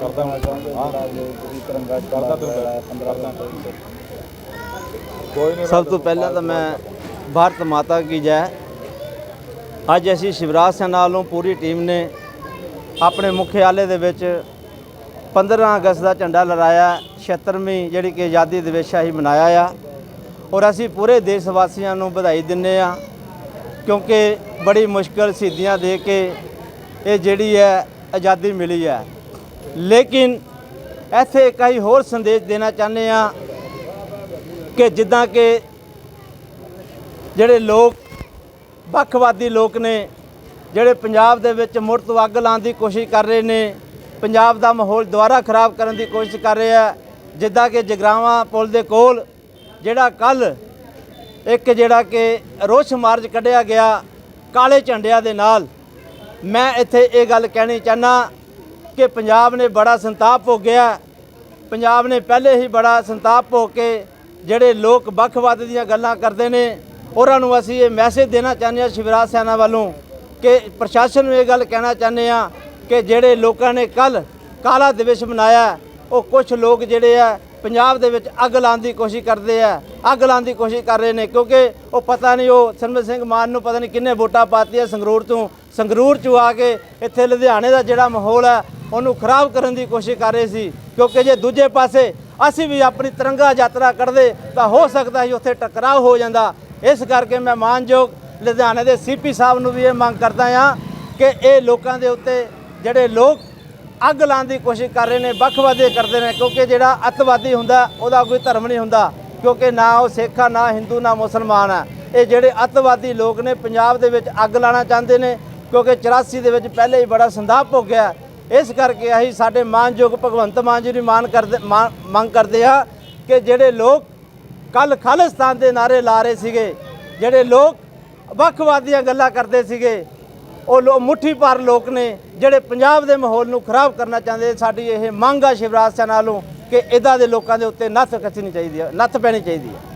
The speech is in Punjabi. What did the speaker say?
ਕਰਦਾ ਮੈਂ ਹਾਂ ਤਿਰੰਗਾ ਕਰਦਾ ਤੂੰ ਕਰ 15 ਕੋਈ ਨਹੀਂ ਸਭ ਤੋਂ ਪਹਿਲਾਂ ਤਾਂ ਮੈਂ ਭਾਰਤ ਮਾਤਾ ਕੀ ਜੈ। ਅੱਜ ਅਸੀਂ ਸ਼ਿਵਰਾਜ ਸੈਨਾ ਵੱਲੋਂ ਪੂਰੀ ਟੀਮ ਨੇ ਆਪਣੇ ਮੁਖਿਆਲੇ ਦੇ ਵਿੱਚ 15 ਅਗਸਤ ਦਾ ਝੰਡਾ ਲਹਿਰਾਇਆ। 76ਵੀਂ ਜਿਹੜੀ ਕਿ ਆਜ਼ਾਦੀ ਦਿਵਸ ਅਸੀਂ ਮਨਾਇਆ ਆ। ਔਰ ਅਸੀਂ ਪੂਰੇ ਦੇਸ਼ ਵਾਸੀਆਂ ਨੂੰ ਵਧਾਈ ਦਿੰਨੇ ਆ ਕਿਉਂਕਿ ਬੜੀ ਮੁਸ਼ਕਲ ਸਿੱਧੀਆਂ ਦੇ ਕੇ ਇਹ ਜਿਹੜੀ ਹੈ ਆਜ਼ਾਦੀ ਮਿਲੀ ਹੈ। ਲੇਕਿਨ ਇੱਥੇ ਕਈ ਹੋਰ ਸੰਦੇਸ਼ ਦੇਣਾ ਚਾਹੁੰਦੇ ਆ ਕਿ ਜਿੱਦਾਂ ਕਿ ਜਿਹੜੇ ਲੋਕ, ਵੱਖਵਾਦੀ ਲੋਕ ਨੇ, ਜਿਹੜੇ ਪੰਜਾਬ ਦੇ ਵਿੱਚ ਮੁੜ ਤੋਂ ਅੱਗ ਲਾਉਣ ਦੀ ਕੋਸ਼ਿਸ਼ ਕਰ ਰਹੇ ਨੇ, ਪੰਜਾਬ ਦਾ ਮਾਹੌਲ ਦੁਬਾਰਾ ਖਰਾਬ ਕਰਨ ਦੀ ਕੋਸ਼ਿਸ਼ ਕਰ ਰਹੇ ਆ ਜਿੱਦਾਂ ਕਿ ਜਗਰਾਵਾਂ ਪੁਲ ਦੇ ਕੋਲ, ਜਿਹੜਾ ਕੱਲ ਇੱਕ ਜਿਹੜਾ ਕਿ ਰੋਸ ਮਾਰਚ ਕੱਢਿਆ ਗਿਆ, ਕਾਲੇ ਝੰਡਿਆਂ ਦੇ ਨਾਲ। ਮੈਂ ਇੱਥੇ ਇਹ ਗੱਲ ਕਹਿਣੀ ਚਾਹਨਾ ਕਿ ਪੰਜਾਬ ਨੇ ਬੜਾ ਸੰਤਾਪ ਭੋਗਿਆ ਪੰਜਾਬ ਨੇ ਪਹਿਲੇ ਹੀ ਬੜਾ ਸੰਤਾਪ ਭੋਗ ਕੇ ਜਿਹੜੇ ਲੋਕ ਵੱਖਵਾਦ ਦੀਆਂ ਗੱਲਾਂ ਕਰਦੇ ਨੇ, ਉਹਨਾਂ ਨੂੰ ਅਸੀਂ ਇਹ ਮੈਸੇਜ ਦੇਣਾ ਚਾਹੁੰਦੇ ਹਾਂ ਸ਼ਿਵਰਾਜ ਸੈਨਾ ਵੱਲੋਂ ਕਿ ਪ੍ਰਸ਼ਾਸਨ ਨੂੰ ਇਹ ਗੱਲ ਕਹਿਣਾ ਚਾਹੁੰਦੇ ਆ ਕਿ ਜਿਹੜੇ ਲੋਕਾਂ ਨੇ ਕੱਲ ਕਾਲਾ ਦਿਵਸ ਮਨਾਇਆ, ਉਹ ਕੁਝ ਲੋਕ ਜਿਹੜੇ ਆ ਪੰਜਾਬ ਦੇ ਵਿੱਚ ਅੱਗ ਲਾਉਣ ਦੀ ਕੋਸ਼ਿਸ਼ ਕਰਦੇ ਆ, ਅੱਗ ਲਾਉਣ ਦੀ ਕੋਸ਼ਿਸ਼ ਕਰ ਰਹੇ ਨੇ ਕਿਉਂਕਿ ਉਹ ਪਤਾ ਨਹੀਂ ਉਹ ਸਰਮਤ ਸਿੰਘ ਮਾਨ ਨੂੰ ਪਤਾ ਨਹੀਂ ਕਿੰਨੇ ਵੋਟਾਂ ਪਾਤੀਆਂ ਸੰਗਰੂਰ ਤੋਂ, ਸੰਗਰੂਰ 'ਚੋਂ ਆ ਕੇ ਇੱਥੇ ਲੁਧਿਆਣੇ ਦਾ ਜਿਹੜਾ ਮਾਹੌਲ ਹੈ ਉਹਨੂੰ ਖਰਾਬ ਕਰਨ ਦੀ ਕੋਸ਼ਿਸ਼ ਕਰ ਰਹੇ ਸੀ, ਕਿਉਂਕਿ ਜੇ ਦੂਜੇ ਪਾਸੇ ਅਸੀਂ ਵੀ ਆਪਣੀ ਤਿਰੰਗਾ ਯਾਤਰਾ ਕਰਦੇ, ਤਾਂ ਹੋ ਸਕਦਾ ਸੀ ਉੱਥੇ ਟਕਰਾਅ ਹੋ ਜਾਂਦਾ। ਇਸ ਕਰਕੇ ਮੈਂ ਮਾਨਯੋਗ ਲੁਧਿਆਣੇ ਦੇ ਸੀਪੀ ਸਾਹਿਬ ਨੂੰ ਵੀ ਇਹ ਮੰਗ ਕਰਦਾ ਹਾਂ ਕਿ ਇਹ ਲੋਕਾਂ ਦੇ ਉੱਤੇ ਜਿਹੜੇ ਲੋਕ ਅੱਗ ਲਾਉਣ ਦੀ ਕੋਸ਼ਿਸ਼ ਕਰ ਰਹੇ ਨੇ ਵੱਖਵਾਦੀ ਕਰਦੇ ਨੇ, ਕਿਉਂਕਿ ਜਿਹੜਾ ਅੱਤਵਾਦੀ ਹੁੰਦਾ, ਉਹਦਾ ਕੋਈ ਧਰਮ ਨਹੀਂ ਹੁੰਦਾ, ਕਿਉਂਕਿ ਨਾ ਉਹ ਸਿੱਖ ਆ, ਨਾ ਹਿੰਦੂ ਨਾ ਮੁਸਲਮਾਨ ਆ। ਇਹ ਜਿਹੜੇ ਅੱਤਵਾਦੀ ਲੋਕ ਨੇ, ਪੰਜਾਬ ਦੇ ਵਿੱਚ ਅੱਗ ਲਾਣਾ ਚਾਹੁੰਦੇ ਨੇ, ਕਿਉਂਕਿ 84 ਦੇ ਵਿੱਚ ਪਹਿਲੇ ਹੀ ਬੜਾ ਸੰਦਾਪ ਹੋ ਗਿਆ ਇਸ ਕਰਕੇ ਅਸੀਂ ਸਾਡੇ ਮਾਨਯੋਗ ਭਗਵੰਤ ਮਾਨ ਜੀ ਦੀ ਮਾਨ ਕਰਦੇ ਮਾਂ- ਮੰਗ ਕਰਦੇ ਆ ਕਿ ਜਿਹੜੇ ਲੋਕ ਕੱਲ ਖਾਲਿਸਤਾਨ ਦੇ ਨਾਰੇ ਲਾ ਰਹੇ ਸੀਗੇ, ਜਿਹੜੇ ਲੋਕ ਵੱਖਵਾਦੀਆਂ ਗੱਲਾਂ ਕਰਦੇ ਸੀਗੇ, ਉਹ ਲੋ ਮੁੱਠੀ ਭਰ ਲੋਕ ਨੇ, ਜਿਹੜੇ ਪੰਜਾਬ ਦੇ ਮਾਹੌਲ ਨੂੰ ਖਰਾਬ ਕਰਨਾ ਚਾਹੁੰਦੇ ਸਾਡੀ ਇਹ ਮੰਗ ਆ ਸ਼ਿਵਰਾਜ ਸੈਨਾ ਵੱਲੋਂ ਕਿ ਇਦਾਂ ਦੇ ਲੋਕਾਂ ਦੇ ਉੱਤੇ ਨੱਥ ਕੱਸਣੀ ਚਾਹੀਦੀ ਹੈ ਨੱਥ ਪੈਣੀ ਚਾਹੀਦੀ ਹੈ